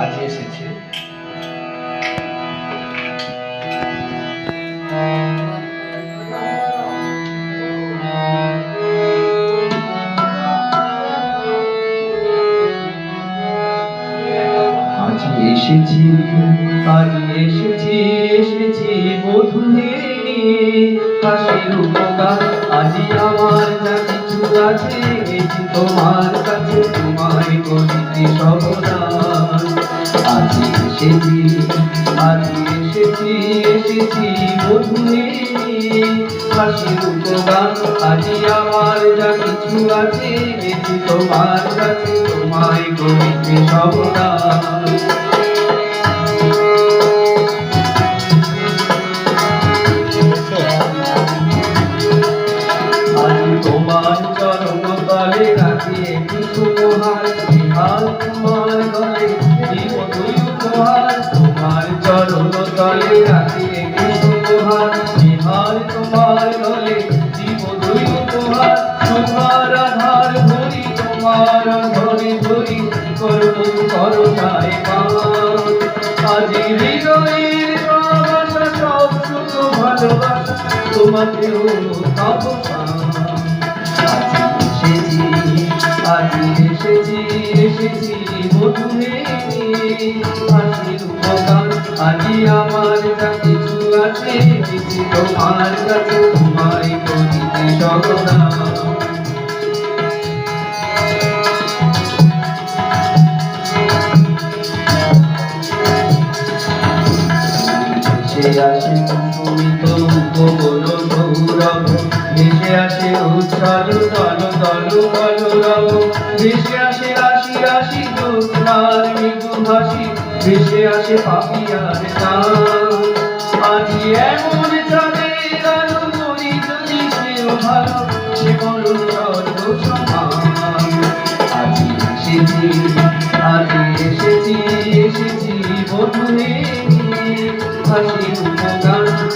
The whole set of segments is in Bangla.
আজ এসেছে। এসেছি, আজ এসেছি এসেছি বধুরে হাসির উপকার আজি আমার যা কিছু আছে তোমার কাছে তোমায় করিতে সবদান আজ এসেছি আজ এসেছি এসেছি বধুরে হাসির উপকার আজি আমার, যা কিছু আছে এসেছি তোমার কাছে, তোমায় করিতে সবদান তোমার চরণ তলে রাখি একটি তোমার তলে রাখি একটি সুমহার বিহার তোমার গলে জীব দুই উপহার। তোমার আধার ধরি, তোমার ধরে ধরি করব করো তাই আজ হৃদয়ের সব সুখ ভালোবাসা তোমাকেও পাব এসেছি এসেছি এসেছি মধুরে হাসির উপকার আজি আমার কিছু আছে এসেছি তোমার কাছে তোমায় করিতে সগদা ভেসে ভেসে আসে পাপিয়ার নাম আজি এমন চাঁদের আলো করি যদি সেও ভালো, সে বড় স্বর্গ সমান। আজি এসেছি,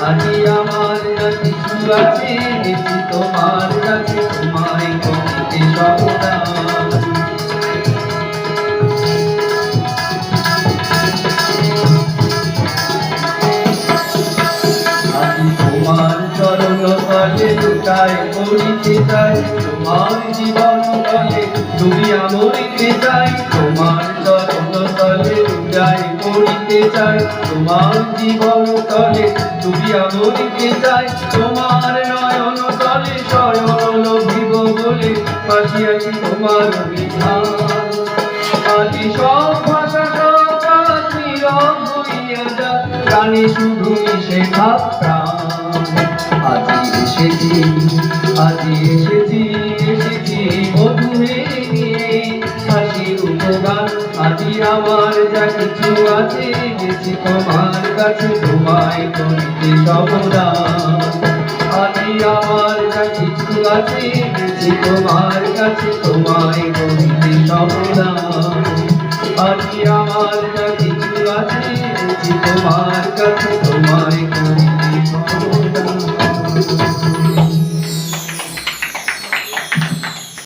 আজি আমার কিছু তোমার কাছে, তোমায় চাই তোমার জীবন তলে ডুবিয়া মরিতে চাই তোমার চরণ তলে লুটায় পড়িতে চাই, তোমার জীবন তলে ডুবিয়া মরিতে চাই তোমার নয়ন তলে শয়ন ভিব বলে পাশিয়াছি তোমার বিধান। আজি সব ভাষা, সব কাজ হইয়া জানি শুধু মিশে ভাব প্রাণ আজি এসেছি, আজি এসেছি এসেছি মধুরে হাসির উপগান আজি আমার যা কিছু আছে, গেছি তোমার কাছে তোমায় করিতে সবদান আজি আমার যা কিছু আছে, গেছি তোমার কাছে তোমায় করিতে সবদান